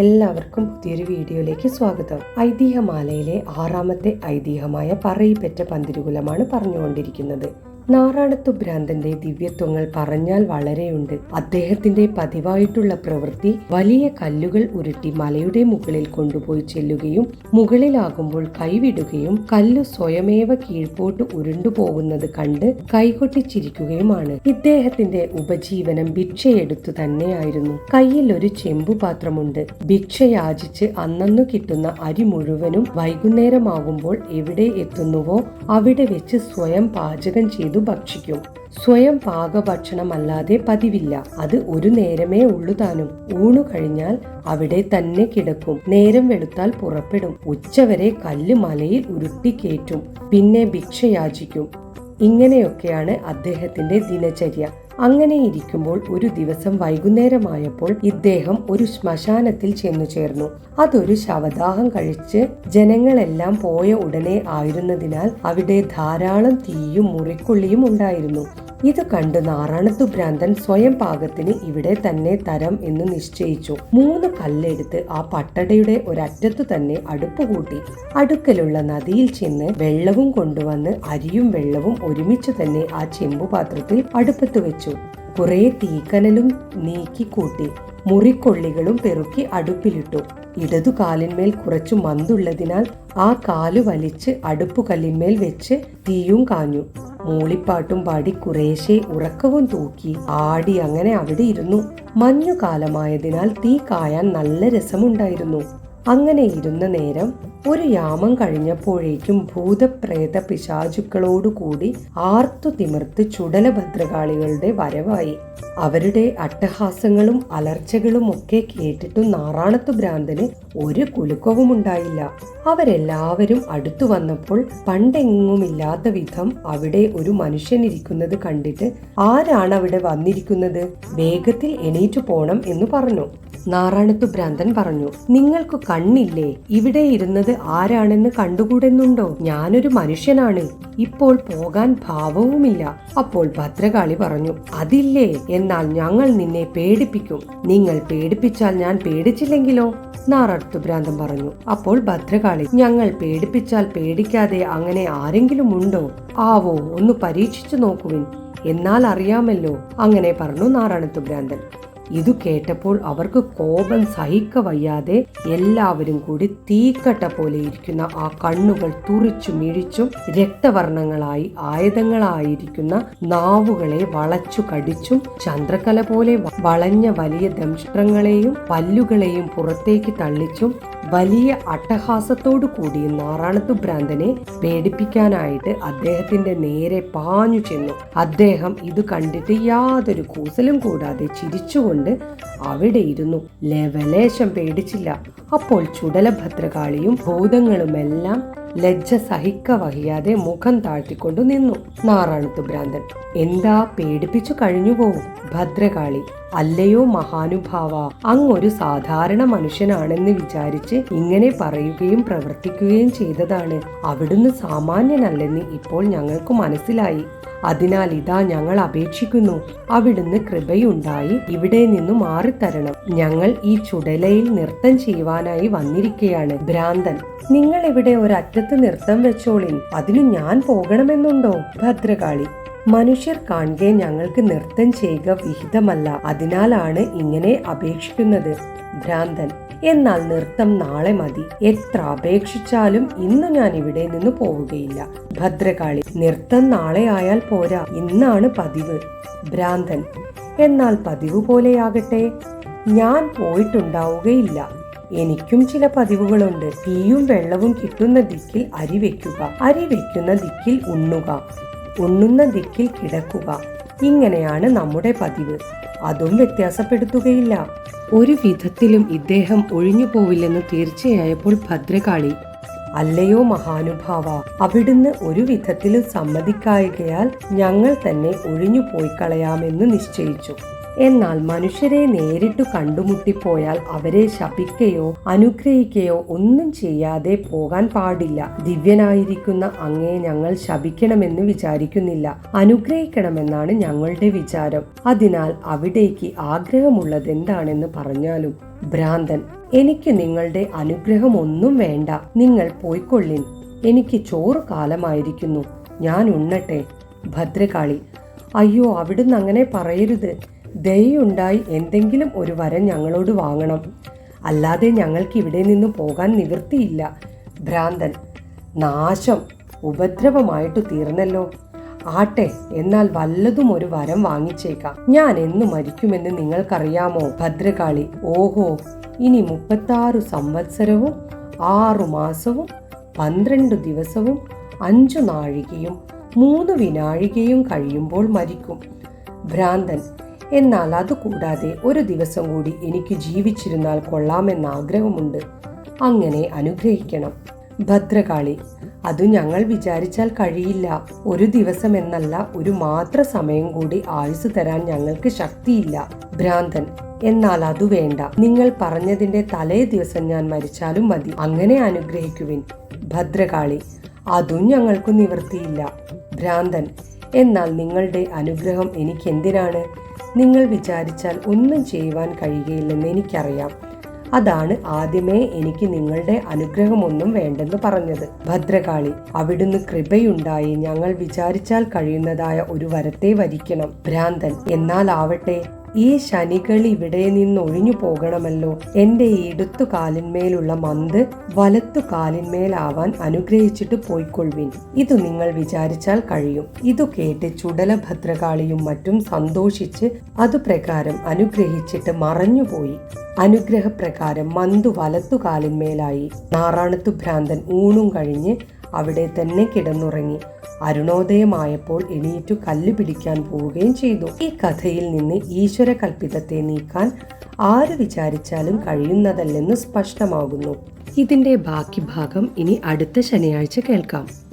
എല്ലാവർക്കും പുതിയൊരു വീഡിയോയിലേക്ക് സ്വാഗതം. ഐതിഹ്യമാലയിലെ ആറാമത്തെ ഐതിഹ്യമായ പറയിപ്പറ്റ പന്തിരുകുലമാണ് പറഞ്ഞുകൊണ്ടിരിക്കുന്നത്. നാറാണത്തു ഭ്രാന്തന്റെ ദിവ്യത്വങ്ങൾ പറഞ്ഞാൽ വളരെയുണ്ട്. അദ്ദേഹത്തിന്റെ പതിവായിട്ടുള്ള പ്രവൃത്തി വലിയ കല്ലുകൾ ഉരുട്ടി മലയുടെ മുകളിൽ കൊണ്ടുപോയി ചെല്ലുകയും മുകളിലാകുമ്പോൾ കൈവിടുകയും കല്ലു സ്വയമേവ കീഴ്പോട്ട് ഉരുണ്ടുപോകുന്നത് കണ്ട് കൈകൊട്ടിച്ചിരിക്കുകയുമാണ്. ഇദ്ദേഹത്തിന്റെ ഉപജീവനം ഭിക്ഷയെടുത്തു തന്നെയായിരുന്നു. കയ്യിൽ ഒരു ചെമ്പുപാത്രമുണ്ട്. പാത്രമുണ്ട് ഭിക്ഷയാചിച്ച് അന്നന്നു കിട്ടുന്ന അരി മുഴുവനും വൈകുന്നേരമാകുമ്പോൾ എവിടെ എത്തുന്നുവോ അവിടെ വെച്ച് സ്വയം പാചകം ചെയ്തു ഭക്ഷിക്കും. സ്വയം പാകഭക്ഷണമല്ലാതെ പതിവില്ല. അത് ഒരു നേരമേ ഉള്ളു താനും. ഊണു കഴിഞ്ഞാൽ അവിടെ തന്നെ കിടക്കും. നേരം വെളുത്താൽ പുറപ്പെടും. ഉച്ചവരെ കല്ല് മലയിൽ ഉരുട്ടിക്കേറ്റും പിന്നെ ഭിക്ഷ യാചിക്കും ഇങ്ങനെയൊക്കെയാണ് അദ്ദേഹത്തിന്റെ ദിനചര്യ. അങ്ങനെ ഇരിക്കുമ്പോൾ ഒരു ദിവസം വൈകുന്നേരമായപ്പോൾ ഇദ്ദേഹം ഒരു ശ്മശാനത്തിൽ ചെന്നു ചേർന്നു. അതൊരു ശവദാഹം കഴിച്ച് ജനങ്ങളെല്ലാം പോയ ഉടനെ ആയിരുന്നതിനാൽ അവിടെ ധാരാളം തീയും മുറിക്കുള്ളിയും ഉണ്ടായിരുന്നു. ഇത് കണ്ട് നാറാണത്തു ഭ്രാന്തൻ സ്വയം പാകത്തിന് ഇവിടെ തന്നെ തരം എന്ന് നിശ്ചയിച്ചു. മൂന്ന് കല്ലെടുത്ത് ആ പട്ടടയുടെ ഒരറ്റത്തു തന്നെ അടുപ്പ് കൂട്ടി അടുക്കലുള്ള നദിയിൽ ചെന്ന് വെള്ളവും കൊണ്ടുവന്ന് അരിയും വെള്ളവും ഒരുമിച്ച് തന്നെ ആ ചെമ്പുപാത്രത്തിൽ അടുപ്പത്ത് വെച്ചു. കുറെ തീക്കനലും നീക്കി കൂട്ടി മുറിക്കൊള്ളികളും പെറുക്കി അടുപ്പിലിട്ടു. ഇടതു കാലിന്മേൽ കുറച്ചു മന്തുള്ളതിനാൽ ആ കാലു വലിച്ച് അടുപ്പുകല്ലിന്മേൽ വെച്ച് തീയും കാഞ്ഞു. മൂളിപ്പാട്ടും പാടി കുറേശ്ശെ ഉറക്കവും തൂക്കി ആടി അങ്ങനെ അവിടെ ഇരുന്നു. മഞ്ഞുകാലമായതിനാൽ തീ കായാൻ നല്ല രസമുണ്ടായിരുന്നു. അങ്ങനെ ഇരുന്ന നേരം ഒരു യാമം കഴിഞ്ഞപ്പോഴേക്കും ഭൂതപ്രേത പിശാചുക്കളോടുകൂടി ആർത്തു തിമിർത്ത് ചുടലഭദ്രകാളികളുടെ വരവായി. അവരുടെ അട്ടഹാസങ്ങളും അലർച്ചകളും ഒക്കെ കേട്ടിട്ടും നാറാണത്തു ഭ്രാന്തന് ഒരു കുലുക്കവും ഉണ്ടായില്ല അവരെല്ലാവരും അടുത്തു വന്നപ്പോൾ പണ്ടെങ്ങുമില്ലാത്ത വിധം അവിടെ ഒരു മനുഷ്യൻ ഇരിക്കുന്നത് കണ്ടിട്ട് ആരാണ് അവിടെ വന്നിരിക്കുന്നത്? വേഗത്തിൽ എണീറ്റു പോണം എന്ന് പറഞ്ഞു. നാറാണത്തു ഭ്രാന്തൻ പറഞ്ഞു നിങ്ങൾക്ക് കണ്ണില്ലേ? ഇവിടെ ഇരുന്നത് ആരാണെന്ന് കണ്ടുകൂടെന്നുണ്ടോ? ഞാനൊരു മനുഷ്യനാണ്. ഇപ്പോൾ പോകാൻ ഭാവവുമില്ല. അപ്പോൾ ഭദ്രകാളി പറഞ്ഞു അതില്ലേ? എന്നാൽ ഞങ്ങൾ നിന്നെ പേടിപ്പിക്കും. നിങ്ങൾ പേടിപ്പിച്ചാൽ ഞാൻ പേടിച്ചില്ലെങ്കിലോ? ഭ്രാന്തൻ പറഞ്ഞു അപ്പോൾ ഭദ്രകാളി ഞങ്ങൾ പേടിപ്പിച്ചാൽ പേടിക്കാതെ അങ്ങനെ ആരെങ്കിലും ഉണ്ടോ? ആവോ ഒന്ന് പരീക്ഷിച്ചു നോക്കുവിൻ. എന്നാൽ അറിയാമല്ലോ. അങ്ങനെ പറഞ്ഞു നാറാണത്തു ഭ്രാന്തൻ. ഇതു കേട്ടപ്പോൾ അവർക്ക് കോപം സഹിക്ക വയ്യാതെ എല്ലാവരും കൂടി തീക്കട്ട പോലെ ഇരിക്കുന്ന ആ കണ്ണുകൾ തുറിച്ചു മിഴിച്ചും രക്തവർണങ്ങളായി ആയുധങ്ങളായിരിക്കുന്ന നാവുകളെ വളച്ചു കടിച്ചും ചന്ദ്രകല പോലെ വളഞ്ഞ വലിയ ദംഷ്ട്രങ്ങളെയും പല്ലുകളെയും പുറത്തേക്ക് തള്ളിച്ചും വലിയ അട്ടഹാസത്തോടു കൂടി നാറാണത്തു ഭ്രാന്തനെ പേടിപ്പിക്കാനായിട്ട് അദ്ദേഹത്തിന്റെ നേരെ പാഞ്ഞു ചെന്നു. അദ്ദേഹം ഇത് കണ്ടിട്ട് യാതൊരു കൂസലും കൂടാതെ ചിരിച്ചുകൊണ്ട് അവിടെ ഇരുന്നു. ലവലേശം പേടിച്ചില്ല. അപ്പോൾ ചുടലഭദ്രകാളിയും ഭൂതങ്ങളുമെല്ലാം ലജ്ജ സഹിക്ക വഹിയാതെ മുഖം താഴ്ത്തിക്കൊണ്ടു നിന്നു. നാറാണത്തു ഭ്രാന്തൻ. എന്താ പേടിപ്പിച്ചു കഴിഞ്ഞുപോകും ഭദ്രകാളി. അല്ലയോ മഹാനുഭാവ അങ്ങൊരു സാധാരണ മനുഷ്യനാണെന്ന് വിചാരിച്ച് ഇങ്ങനെ പറയുകയും പ്രവർത്തിക്കുകയും ചെയ്തതാണ്. അവിടുന്ന് സാമാന്യനല്ലെന്ന് ഇപ്പോൾ ഞങ്ങൾക്ക് മനസ്സിലായി. അതിനാൽ ഇതാ ഞങ്ങൾ അപേക്ഷിക്കുന്നു. അവിടുന്ന് കൃപയുണ്ടായി. ഇവിടെ നിന്നു മാറിത്തരണം. ഞങ്ങൾ ഈ ചുടലയിൽ നൃത്തം ചെയ്യുവാനായി വന്നിരിക്കുകയാണ് ഭ്രാന്തൻ നിങ്ങൾ ഇവിടെ ഒരറ്റത്ത് നൃത്തം വെച്ചോളിൻ. അതിനു ഞാൻ പോകണമെന്നുണ്ടോ? ഭദ്രകാളി മനുഷ്യർ കാണുക ഞങ്ങൾക്ക് നൃത്തം ചെയ്യുക വിഹിതമല്ല. അതിനാലാണ് ഇങ്ങനെ അപേക്ഷിക്കുന്നത്. ഭ്രാന്തൻ എന്നാൽ നൃത്തം നാളെ മതി. എത്ര അപേക്ഷിച്ചാലും ഇന്ന് ഞാൻ ഇവിടെ നിന്ന് പോവുകയില്ല. ഭദ്രകാളി നൃത്തം നാളെ ആയാൽ പോരാ. ഇന്നാണ് പതിവ്. ഭ്രാന്തൻ എന്നാൽ പതിവ് പോലെയാകട്ടെ. ഞാൻ പോയിട്ടുണ്ടാവുകയില്ല. എനിക്കും ചില പതിവുകളുണ്ട്. തീയും വെള്ളവും കിട്ടുന്ന ദിക്കിൽ അരി വെക്കുക അരി വെക്കുന്ന ദിക്കിൽ ഉണ്ണുക. ഉണ്ണുന്ന ദിക്കിൽ കിടക്കുക. ഇങ്ങനെയാണ് നമ്മുടെ പതിവ്. അതും വ്യത്യാസപ്പെടുത്തുകയില്ല. ഒരു വിധത്തിലും ഇദ്ദേഹം ഒഴിഞ്ഞു പോവില്ലെന്ന് തീർച്ചയായപ്പോൾ ഭദ്രകാളി അല്ലയോ മഹാനുഭാവ അവിടുന്ന് ഒരു വിധത്തിലും സമ്മതിക്കായകയാൽ ഞങ്ങൾ തന്നെ ഒഴിഞ്ഞു പോയി കളയാമെന്ന് നിശ്ചയിച്ചു. എന്നാൽ മനുഷ്യരെ നേരിട്ടു കണ്ടുമുട്ടിപ്പോയാൽ അവരെ ശപിക്കുകയോ അനുഗ്രഹിക്കുകയോ ഒന്നും ചെയ്യാതെ പോകാൻ പാടില്ല. ദിവ്യനായിരിക്കുന്ന അങ്ങേ ഞങ്ങൾ ശപിക്കണമെന്ന് വിചാരിക്കുന്നില്ല. അനുഗ്രഹിക്കണമെന്നാണ് ഞങ്ങളുടെ വിചാരം. അതിനാൽ അവിടേക്ക് ആഗ്രഹമുള്ളത് എന്താണെന്ന് പറഞ്ഞാലും ഭ്രാന്തൻ എനിക്ക് നിങ്ങളുടെ അനുഗ്രഹം ഒന്നും വേണ്ട. നിങ്ങൾ പോയിക്കൊള്ളിൻ. എനിക്ക് ചോറ് കാലമായിരിക്കുന്നു. ഞാൻ ഉണ്ണട്ടെ. ഭദ്രകാളി അയ്യോ അവിടുന്ന് അങ്ങനെ പറയരുത്. ദയുണ്ടായി എന്തെങ്കിലും ഒരു വരം ഞങ്ങളോട് വാങ്ങണം. അല്ലാതെ ഞങ്ങൾക്ക് ഇവിടെ നിന്ന് പോകാൻ നിവൃത്തിയില്ല. ഭ്രാന്തൻ നാശം ഉപദ്രവമായിട്ട് തീർന്നല്ലോ. ആട്ടെ എന്നാൽ വല്ലതും ഒരു വരം വാങ്ങിച്ചേക്കാം. ഞാൻ എന്ന് മരിക്കുമെന്ന് നിങ്ങൾക്കറിയാമോ ഭദ്രകാളി? ഓഹോ ഇനി മുപ്പത്താറ് സംവത്സരവും ആറു മാസവും പന്ത്രണ്ട് ദിവസവും അഞ്ചു നാഴികയും മൂന്ന് വിനാഴികയും കഴിയുമ്പോൾ മരിക്കും. ഭ്രാന്തൻ എന്നാൽ അതുകൂടാതെ ഒരു ദിവസം കൂടി എനിക്ക് ജീവിച്ചിരുന്നാൽ കൊള്ളാമെന്ന ആഗ്രഹമുണ്ട്. അങ്ങനെ അനുഗ്രഹിക്കണം. ഭദ്രകാളി അത് ഞങ്ങൾ വിചാരിച്ചാൽ കഴിയില്ല. ഒരു ദിവസം എന്നല്ല ഒരു മാത്ര സമയം കൂടി ആയുസ് തരാൻ ഞങ്ങൾക്ക് ശക്തിയില്ല. ഭ്രാന്തൻ എന്നാൽ അത് വേണ്ട. നിങ്ങൾ പറഞ്ഞതിന്റെ തലേ ദിവസം ഞാൻ മരിച്ചാലും മതി. അങ്ങനെ അനുഗ്രഹിക്കുവിൻ. ഭദ്രകാളി അതും ഞങ്ങൾക്ക് നിവൃത്തിയില്ല. ഭ്രാന്തൻ എന്നാൽ നിങ്ങളുടെ അനുഗ്രഹം എനിക്കെന്തിനാണ്? നിങ്ങൾ വിചാരിച്ചാൽ ഒന്നും ചെയ്യുവാൻ കഴിയുകയില്ലെന്ന് എനിക്കറിയാം. അതാണ് ആദ്യമേ എനിക്ക് നിങ്ങളുടെ അനുഗ്രഹമൊന്നും വേണ്ടെന്ന് പറഞ്ഞത്. ഭദ്രകാളി അവിടുന്ന് കൃപയുണ്ടായി ഞങ്ങൾ വിചാരിച്ചാൽ കഴിയുന്നതായ ഒരു വരത്തെ വരിക്കണം. ഭ്രാന്തൻ എന്നാൽ ആവട്ടെ ഈ ശനികൾ ഇവിടെ നിന്ന് ഒഴിഞ്ഞു പോകണമല്ലോ. എന്റെ ഇടുത്തു കാലിന്മേലുള്ള മന്ത് വലത്തു കാലിന്മേലാവാൻ അനുഗ്രഹിച്ചിട്ട് പോയിക്കൊള്ളുവിൻ. ഇത് നിങ്ങൾ വിചാരിച്ചാൽ കഴിയും. ഇതു കേട്ട് ചുടല ഭദ്രകാളിയും മറ്റും സന്തോഷിച്ച് അതുപ്രകാരം അനുഗ്രഹിച്ചിട്ട് മറഞ്ഞുപോയി. അനുഗ്രഹപ്രകാരം മന്തു വലത്തു കാലിന്മേലായി നാറാണത്തു ഭ്രാന്തൻ ഊണും കഴിഞ്ഞ് അവിടെ തന്നെ കിടന്നുറങ്ങി. അരുണോദയമായപ്പോൾ എണീറ്റു കല്ല് പിടിക്കാൻ പോവുകയും ചെയ്തു. ഈ കഥയിൽ നിന്ന് ഈശ്വര കൽപ്പിതത്തെ നീക്കാൻ ആര് വിചാരിച്ചാലും കഴിയുന്നതല്ലെന്ന് സ്പഷ്ടമാകുന്നു. ഇതിന്റെ ബാക്കി ഭാഗം ഇനി അടുത്ത ശനിയാഴ്ച കേൾക്കാം.